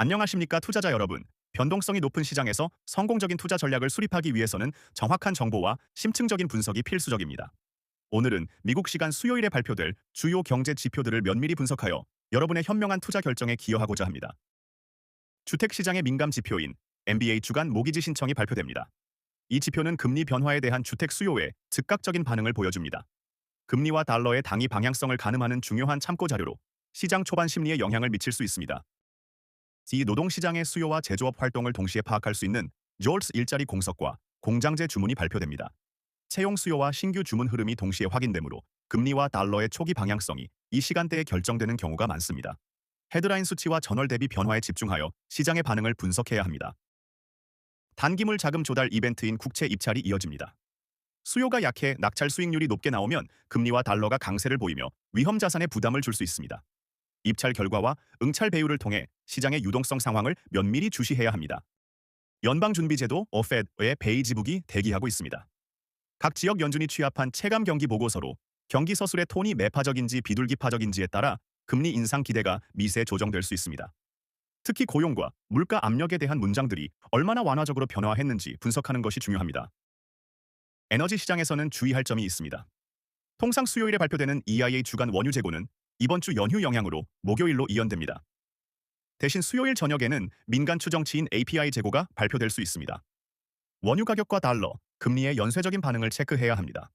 안녕하십니까 투자자 여러분. 변동성이 높은 시장에서 성공적인 투자 전략을 수립하기 위해서는 정확한 정보와 심층적인 분석이 필수적입니다. 오늘은 미국 시간 수요일에 발표될 주요 경제 지표들을 면밀히 분석하여 여러분의 현명한 투자 결정에 기여하고자 합니다. 주택시장의 민감 지표인 MBA 주간 모기지 신청이 발표됩니다. 이 지표는 금리 변화에 대한 주택 수요에 즉각적인 반응을 보여줍니다. 금리와 달러의 당위 방향성을 가늠하는 중요한 참고 자료로 시장 초반 심리에 영향을 미칠 수 있습니다. 이 노동시장의 수요와 제조업 활동을 동시에 파악할 수 있는 조얼스 일자리 공석과 공장제 주문이 발표됩니다. 채용 수요와 신규 주문 흐름이 동시에 확인되므로 금리와 달러의 초기 방향성이 이 시간대에 결정되는 경우가 많습니다. 헤드라인 수치와 전월 대비 변화에 집중하여 시장의 반응을 분석해야 합니다. 단기물 자금 조달 이벤트인 국채 입찰이 이어집니다. 수요가 약해 낙찰 수익률이 높게 나오면 금리와 달러가 강세를 보이며 위험 자산에 부담을 줄 수 있습니다. 입찰 결과와 응찰 배율을 통해 시장의 유동성 상황을 면밀히 주시해야 합니다. 연방준비제도 어페드의 베이지북이 대기하고 있습니다. 각 지역 연준이 취합한 체감 경기 보고서로 경기 서술의 톤이 매파적인지 비둘기파적인지에 따라 금리 인상 기대가 미세 조정될 수 있습니다. 특히 고용과 물가 압력에 대한 문장들이 얼마나 완화적으로 변화했는지 분석하는 것이 중요합니다. 에너지 시장에서는 주의할 점이 있습니다. 통상 수요일에 발표되는 EIA 주간 원유 재고는 이번 주 연휴 영향으로 목요일로 이연됩니다. 대신 수요일 저녁에는 민간 추정치인 API 재고가 발표될 수 있습니다. 원유 가격과 달러, 금리의 연쇄적인 반응을 체크해야 합니다.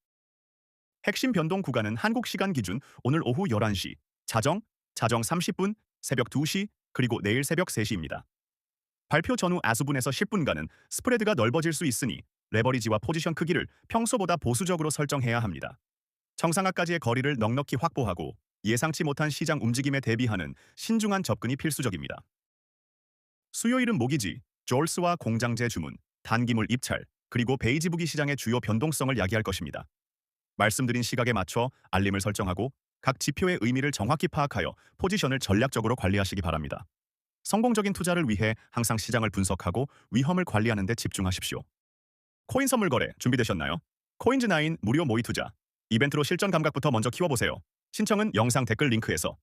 핵심 변동 구간은 한국 시간 기준 오늘 오후 11시, 자정, 자정 30분, 새벽 2시, 그리고 내일 새벽 3시입니다. 발표 전후 아수분에서 10분간은 스프레드가 넓어질 수 있으니 레버리지와 포지션 크기를 평소보다 보수적으로 설정해야 합니다. 정상화까지의 거리를 넉넉히 확보하고 예상치 못한 시장 움직임에 대비하는 신중한 접근이 필수적입니다. 수요일은 모기지, 졸스와 공장제 주문, 단기물 입찰, 그리고 베이지부기 시장의 주요 변동성을 야기할 것입니다. 말씀드린 시각에 맞춰 알림을 설정하고 각 지표의 의미를 정확히 파악하여 포지션을 전략적으로 관리하시기 바랍니다. 성공적인 투자를 위해 항상 시장을 분석하고 위험을 관리하는 데 집중하십시오. 코인 선물 거래 준비되셨나요? 코인즈9 무료 모의 투자. 이벤트로 실전 감각부터 먼저 키워보세요. 신청은 영상 댓글 링크에서